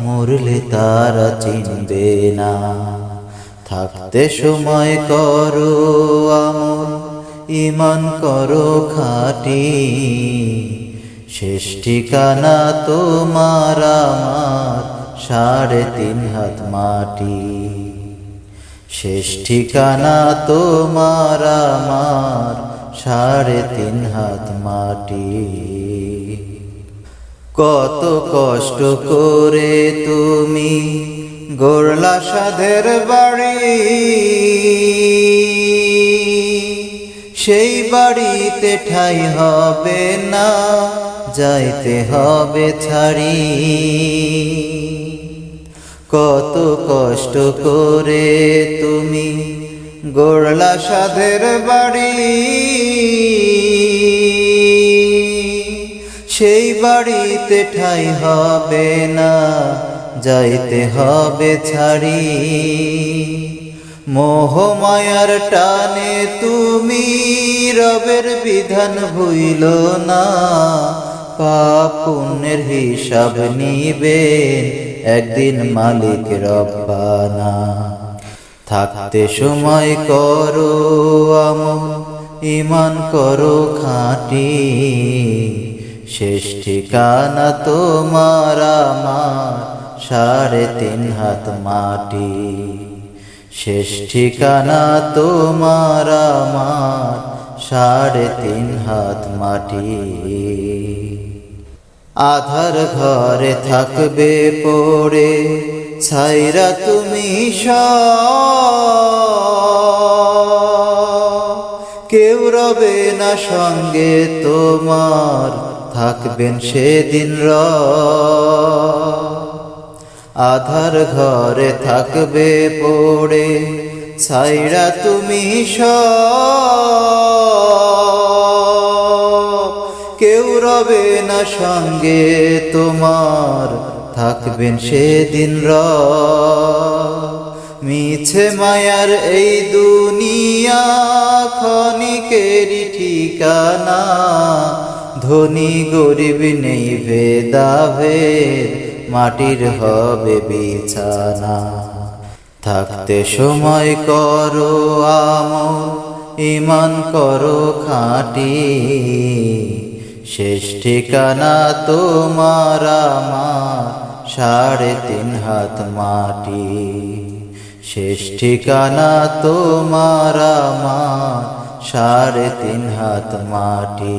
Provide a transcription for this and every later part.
মরলে তারা চিনবে না। থাকতে সময় করো আমল ইমান করো খাটি। শেষ ঠিকানা তোমার আমার, সাড়ে তিন হাত মাটি। শেষ ঠিকানা তোমার আমার, সাড়ে তিন হাত মাটি। কত কষ্ট করে তুমি গোরলা সাধের বাড়ি। সেই বাড়িতে ঠাই হবে না, যাইতে হবে ছাড়ি। কত কষ্ট করে তুমি গোড়লা সাধের বাড়ি। বাড়িতে ঠাই হবে না, যাইতে হবে ছাড়ি। মোহ মায়ার টানে তুমি রবের বিধান ভুইল না, পাপ পুণ্যের হিসাব নিবেন একদিন মালিক রব্বানা। থাকতে সময় করো আমল ইমান করো খাঁটি। শেষ ঠিকানা তোমার আমার, সাড়ে তিন হাত মাটি শেষ ঠিকানা তোমার আমার, সাড়ে তিন হাত মাটি আধার ঘরে থাকবে পড়ে, ছাইরা তুমি। কেউ রবে না সঙ্গে তোমার থাকবেন সেদিন র আধার ঘরে থাকবে পড়ে ছাইরা তুমি কেউ রবে না সঙ্গে তোমার, থাকবেন সেদিন র মিছে মায়ার এই দুনিয়া, ক্ষণিকেরই ঠিকানা। ধনী গরিব নেই ভেদাভেদ, মাটির হবে বিছানা। থাকতে সময় করো আমল ইমান করো খাঁটি। শেষ ঠিকানা তোমার সাড়ে তিন হাত মাটি। শেষ ঠিকানা তোমার সাড়ে তিন হাত মাটি।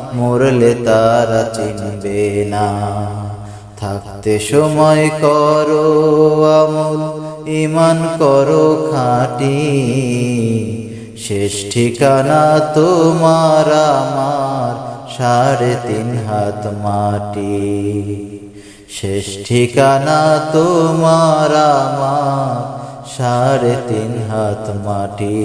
মরলে তারা চিনবে না। থাকতে সময় করো আমল ইমান করো খাঁটি। শেষ ঠিকানা তোমার আমার, সাড়ে তিন হাত মাটি। শেষ ঠিকানা তোমার আমার, সাড়ে তিন হাত মাটি।